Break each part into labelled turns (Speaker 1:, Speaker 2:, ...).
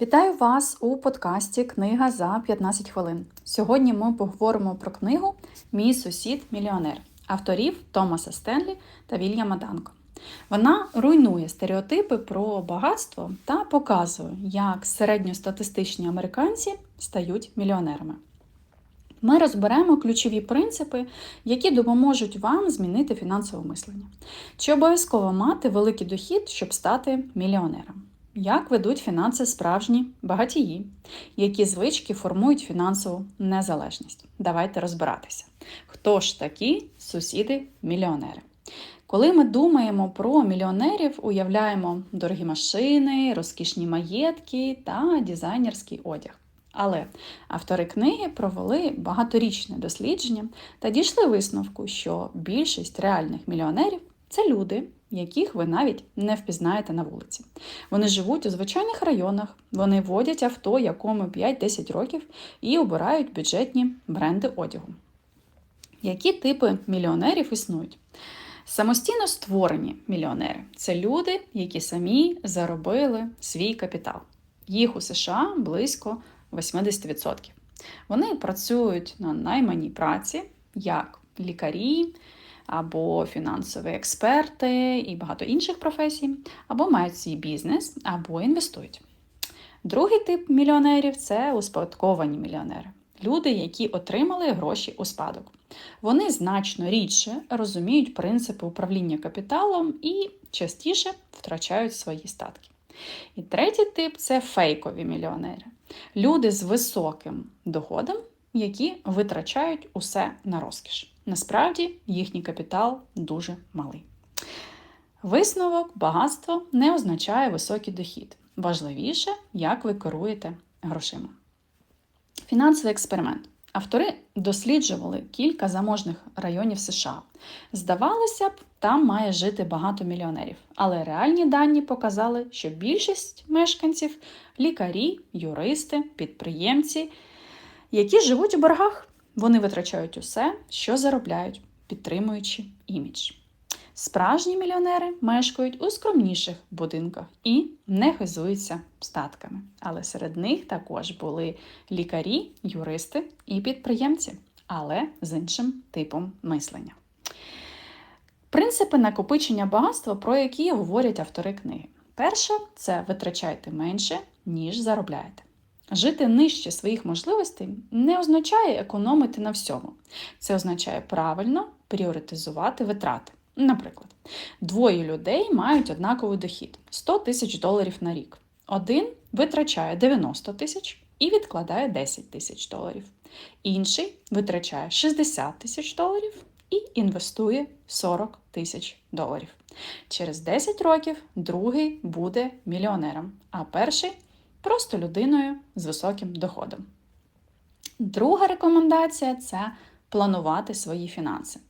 Speaker 1: Вітаю вас у подкасті Книга за 15 хвилин. Сьогодні ми поговоримо про книгу Мій сусід мільйонер авторів Томаса Стенлі та Вільяма Данко. Вона руйнує стереотипи про багатство та показує, як середньостатистичні американці стають мільйонерами. Ми розберемо ключові принципи, які допоможуть вам змінити фінансове мислення. Чи обов'язково мати великий дохід, щоб стати мільйонером? Як ведуть фінанси справжні багатії, які звички формують фінансову незалежність? Давайте розбиратися. Хто ж такі сусіди-мільйонери? Коли ми думаємо про мільйонерів, уявляємо дорогі машини, розкішні маєтки та дизайнерський одяг. Але автори книги провели багаторічне дослідження та дійшли висновку, що більшість реальних мільйонерів це люди, яких ви навіть не впізнаєте на вулиці. Вони живуть у звичайних районах, вони водять авто, якому 5-10 років, і обирають бюджетні бренди одягу. Які типи мільйонерів існують? Самостійно створені мільйонери це люди, які самі заробили свій капітал. Їх у США близько 80%. Вони працюють на найманій праці як лікарі, або фінансові експерти і багато інших професій, або мають свій бізнес, або інвестують. Другий тип мільйонерів це успадковані мільйонери. Люди, які отримали гроші у спадок. Вони значно рідше розуміють принципи управління капіталом і частіше втрачають свої статки. І третій тип це фейкові мільйонери. Люди з високим доходом, які витрачають усе на розкіш. Насправді їхній капітал дуже малий. Висновок, багатство не означає високий дохід. Важливіше, як ви керуєте грошима. Фінансовий експеримент. Автори досліджували кілька заможних районів США. Здавалося б, там має жити багато мільйонерів, але реальні дані показали, що більшість мешканців лікарі, юристи, підприємці, які живуть у боргах. Вони витрачають усе, що заробляють, підтримуючи імідж. Справжні мільйонери мешкають у скромніших будинках і не хизуються статками. Але серед них також були лікарі, юристи і підприємці, але з іншим типом мислення. Принципи накопичення багатства, про які говорять автори книги. Перше це витрачайте менше, ніж заробляєте. Жити нижче своїх можливостей не означає економити на всьому. Це означає правильно пріоритизувати витрати. Наприклад, двоє людей мають однаковий дохід 100 тисяч доларів на рік. Один витрачає 90 тисяч і відкладає 10 тисяч доларів. Інший витрачає 60 тисяч доларів і інвестує 40 тисяч доларів. Через 10 років другий буде мільйонером, а перший просто людиною з високим доходом. Друга рекомендація це планувати свої фінанси.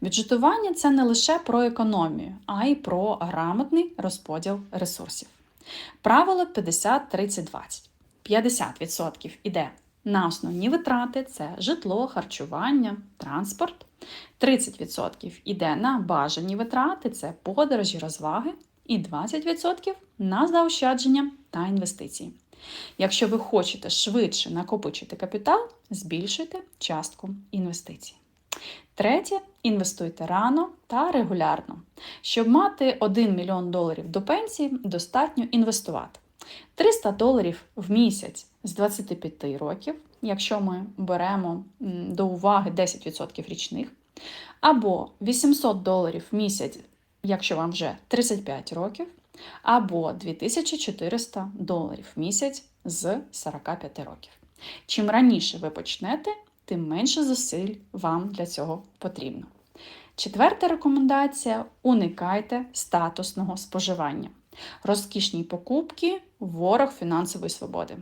Speaker 1: Бюджетування це не лише про економію, а й про грамотний розподіл ресурсів. Правило 50-30-20. 50% іде на основні витрати це житло, харчування, транспорт. 30% іде на бажані витрати це подорожі, розваги, і 20% на заощадження та інвестиції. Якщо ви хочете швидше накопичити капітал, збільшуйте частку інвестицій. Третє, інвестуйте рано та регулярно. Щоб мати 1 мільйон доларів до пенсії, достатньо інвестувати. 300 доларів в місяць з 25 років, якщо ми беремо до уваги 10% річних, або 800 доларів в місяць, якщо вам вже 35 років, або 2400 доларів в місяць з 45 років. Чим раніше ви почнете, тим менше зусиль вам для цього потрібно. Четверта рекомендація: уникайте статусного споживання. Розкішні покупки ворог фінансової свободи.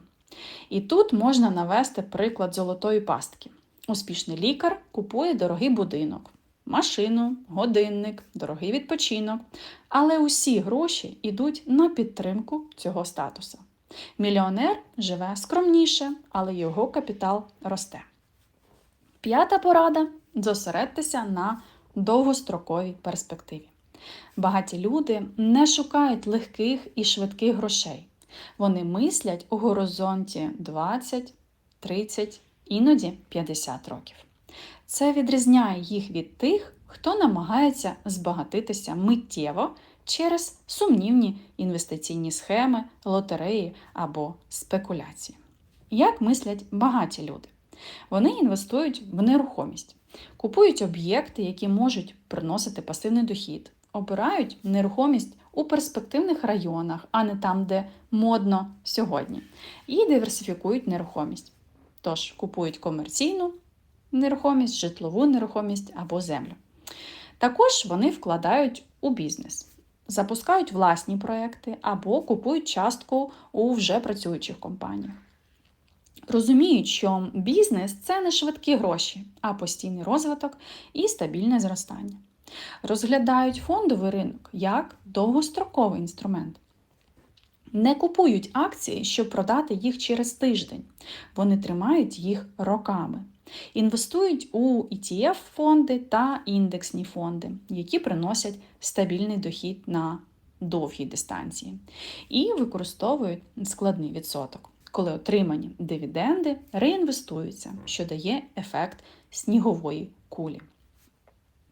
Speaker 1: І тут можна навести приклад золотої пастки. Успішний лікар купує дорогий будинок, машину, годинник, дорогий відпочинок. Але усі гроші йдуть на підтримку цього статусу. Мільйонер живе скромніше, але його капітал росте. П'ята порада зосередьтеся на довгостроковій перспективі. Багаті люди не шукають легких і швидких грошей. Вони мислять у горизонті 20, 30, іноді 50 років. Це відрізняє їх від тих, хто намагається збагатитися миттєво через сумнівні інвестиційні схеми, лотереї або спекуляції. Як мислять багаті люди? Вони інвестують в нерухомість, купують об'єкти, які можуть приносити пасивний дохід, обирають нерухомість у перспективних районах, а не там, де модно сьогодні, і диверсифікують нерухомість. Тож купують комерційну нерухомість, житлову нерухомість або землю. Також вони вкладають у бізнес, запускають власні проекти або купують частку у вже працюючих компаніях. Розуміють, що бізнес це не швидкі гроші, а постійний розвиток і стабільне зростання. Розглядають фондовий ринок як довгостроковий інструмент. Не купують акції, щоб продати їх через тиждень. Вони тримають їх роками. Інвестують у ETF-фонди та індексні фонди, які приносять стабільний дохід на довгій дистанції, і використовують складний відсоток, коли отримані дивіденди реінвестуються, що дає ефект снігової кулі.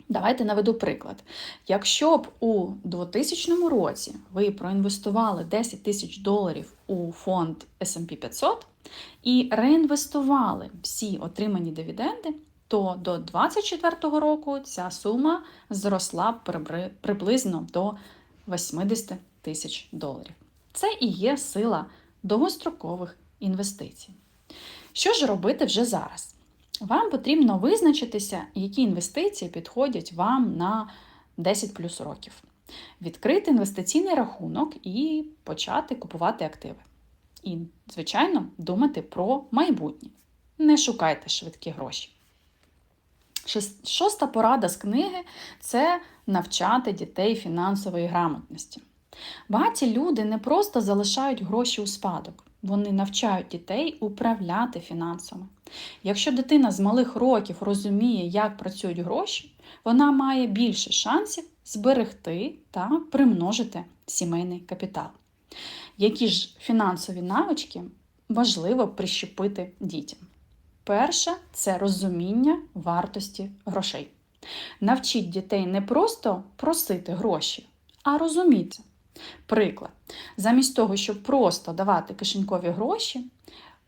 Speaker 1: Давайте наведу приклад. Якщо б у 2000 році ви проінвестували 10 тисяч доларів у фонд SP 500 і реінвестували всі отримані дивіденди, то до 2024 року ця сума зросла приблизно до 80 тисяч доларів. Це і є сила довгострокових інвестицій. Що ж робити вже зараз? Вам потрібно визначитися, які інвестиції підходять вам на 10 плюс років. Відкрити інвестиційний рахунок і почати купувати активи. І, звичайно, думати про майбутнє. Не шукайте швидкі гроші. Шоста порада з книги це навчати дітей фінансової грамотності. Багаті люди не просто залишають гроші у спадок, вони навчають дітей управляти фінансами. Якщо дитина з малих років розуміє, як працюють гроші, вона має більше шансів зберегти та примножити сімейний капітал. Які ж фінансові навички важливо прищепити дітям? Перше це розуміння вартості грошей. Навчіть дітей не просто просити гроші, а розуміти. Приклад, замість того, щоб просто давати кишенькові гроші,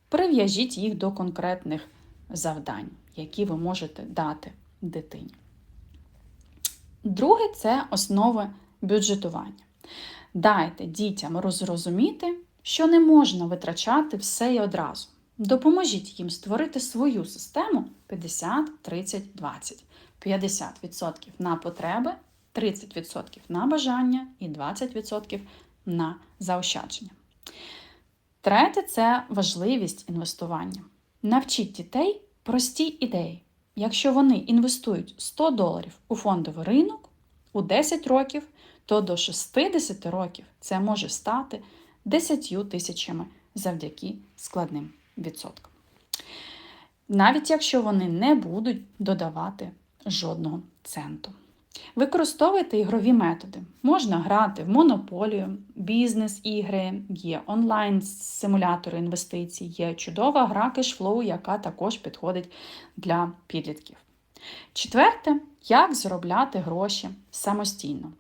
Speaker 1: прив'яжіть їх до конкретних завдань, які ви можете дати дитині. Друге це основи бюджетування. Дайте дітям розрозуміти, що не можна витрачати все і одразу. Допоможіть їм створити свою систему 50, 30, 20. 50% на потреби, 30% на бажання і 20% на заощадження. Третє це важливість інвестування. Навчіть дітей прості ідеї. Якщо вони інвестують 100 доларів у фондовий ринок у 10 років, то до 60 років це може стати 10 тисячами завдяки складним відсоткам. Навіть якщо вони не будуть додавати жодного центу. Використовуйте ігрові методи. Можна грати в монополію, бізнес-ігри, є онлайн-симулятори інвестицій, є чудова гра кешфлоу, яка також підходить для підлітків. Четверте, як заробляти гроші самостійно.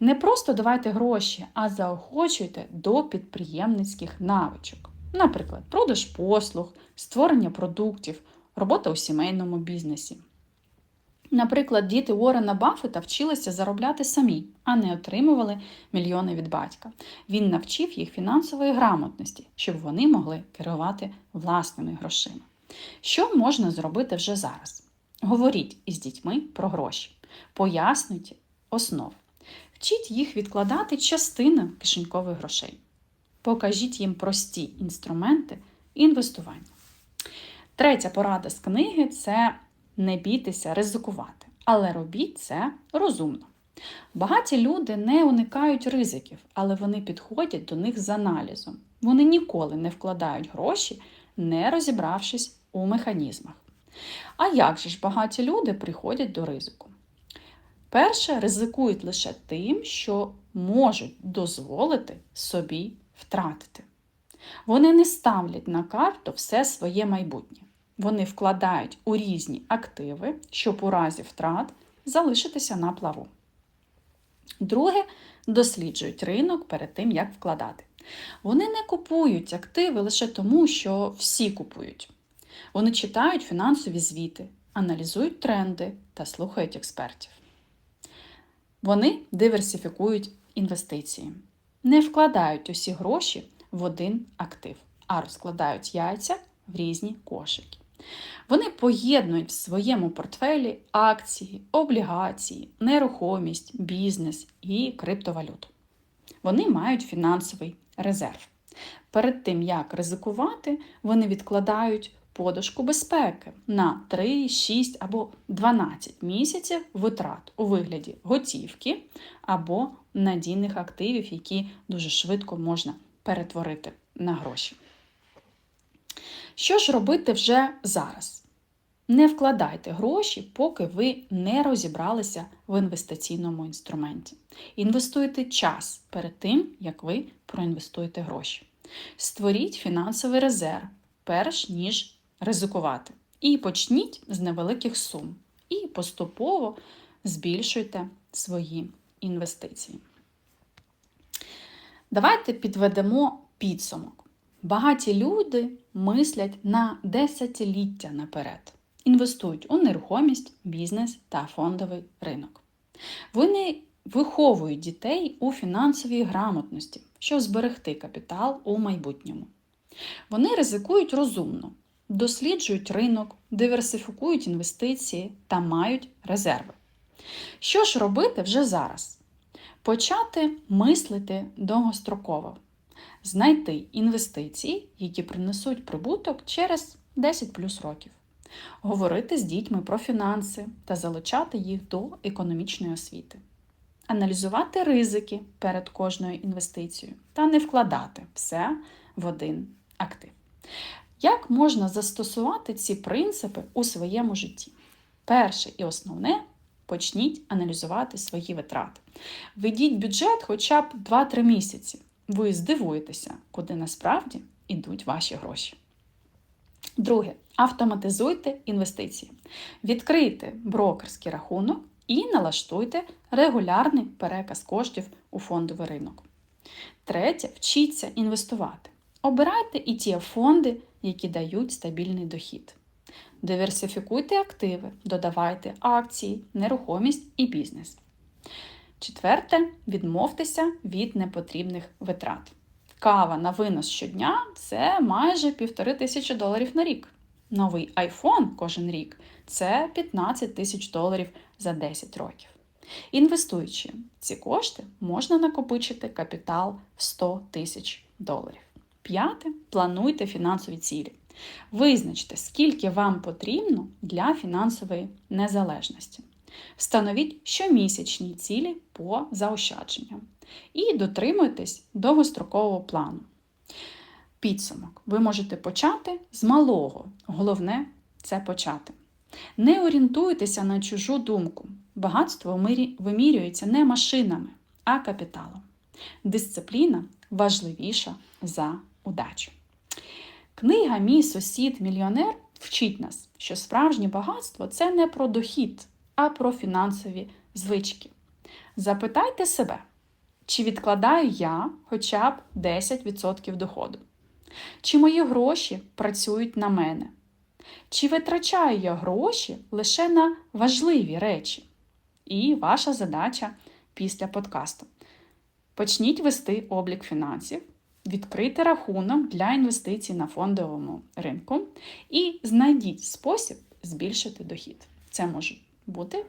Speaker 1: Не просто давайте гроші, а заохочуйте до підприємницьких навичок. Наприклад, продаж послуг, створення продуктів, робота у сімейному бізнесі. Наприклад, діти Уоррена Баффета вчилися заробляти самі, а не отримували мільйони від батька. Він навчив їх фінансової грамотності, щоб вони могли керувати власними грошима. Що можна зробити вже зараз? Говоріть із дітьми про гроші, пояснюйте основи. Вчіть їх відкладати частину кишенькових грошей. Покажіть їм прості інструменти інвестування. Третя порада з книги це не бійтеся ризикувати, але робіть це розумно. Багаті люди не уникають ризиків, але вони підходять до них з аналізом. Вони ніколи не вкладають гроші, не розібравшись у механізмах. А як же ж багаті люди приходять до ризику? Перше, ризикують лише тим, що можуть дозволити собі втратити. Вони не ставлять на карту все своє майбутнє. Вони вкладають у різні активи, щоб у разі втрат залишитися на плаву. Друге, досліджують ринок перед тим, як вкладати. Вони не купують активи лише тому, що всі купують. Вони читають фінансові звіти, аналізують тренди та слухають експертів. Вони диверсифікують інвестиції, не вкладають усі гроші в один актив, а розкладають яйця в різні кошики. Вони поєднують в своєму портфелі акції, облігації, нерухомість, бізнес і криптовалюту. Вони мають фінансовий резерв. Перед тим, як ризикувати, вони відкладають подушку безпеки на 3, 6 або 12 місяців витрат у вигляді готівки або надійних активів, які дуже швидко можна перетворити на гроші. Що ж робити вже зараз? Не вкладайте гроші, поки ви не розібралися в інвестиційному інструменті. Інвестуйте час перед тим, як ви проінвестуєте гроші. Створіть фінансовий резерв, перш ніж ризикувати. І почніть з невеликих сум. І поступово збільшуйте свої інвестиції. Давайте підведемо підсумок. Багаті люди мислять на десятиліття наперед, інвестують у нерухомість, бізнес та фондовий ринок. Вони виховують дітей у фінансовій грамотності, щоб зберегти капітал у майбутньому. Вони ризикують розумно, досліджують ринок, диверсифікують інвестиції та мають резерви. Що ж робити вже зараз? Почати мислити довгостроково, знайти інвестиції, які принесуть прибуток через 10 плюс років, говорити з дітьми про фінанси та залучати їх до економічної освіти, аналізувати ризики перед кожною інвестицією та не вкладати все в один актив. Як можна застосувати ці принципи у своєму житті? Перше і основне почніть аналізувати свої витрати. Ведіть бюджет хоча б 2-3 місяці. Ви здивуєтеся, куди насправді йдуть ваші гроші. Друге, автоматизуйте інвестиції. Відкрийте брокерський рахунок і налаштуйте регулярний переказ коштів у фондовий ринок. Третє, вчіться інвестувати. Обирайте і ті фонди, які дають стабільний дохід. Диверсифікуйте активи, додавайте акції, нерухомість і бізнес. Четверте, відмовтеся від непотрібних витрат. Кава на винос щодня це майже півтори тисячі доларів на рік. Новий iPhone кожен рік це 15 тисяч доларів за 10 років. Інвестуючи ці кошти, можна накопичити капітал в 100 тисяч доларів. П'яте плануйте фінансові цілі. Визначте, скільки вам потрібно для фінансової незалежності. Встановіть щомісячні цілі по заощадженням і дотримуйтесь довгострокового плану. Підсумок. Ви можете почати з малого. Головне це почати. Не орієнтуйтеся на чужу думку. Багатство вимірюється не машинами, а капіталом. Дисципліна важливіша за удачу. Книга Мій сусід-мільйонер вчить нас, що справжнє багатство це не про дохід, а про фінансові звички. Запитайте себе, чи відкладаю я хоча б 10% доходу? Чи мої гроші працюють на мене? Чи витрачаю я гроші лише на важливі речі? І ваша задача після подкасту. Почніть вести облік фінансів, відкрити рахунок для інвестицій на фондовому ринку і знайдіть спосіб збільшити дохід. Це може бути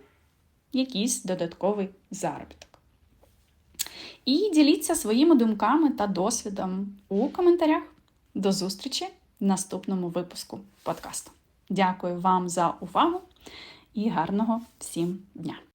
Speaker 1: якийсь додатковий заробіток. І діліться своїми думками та досвідом у коментарях. До зустрічі в наступному випуску подкасту. Дякую вам за увагу і гарного всім дня!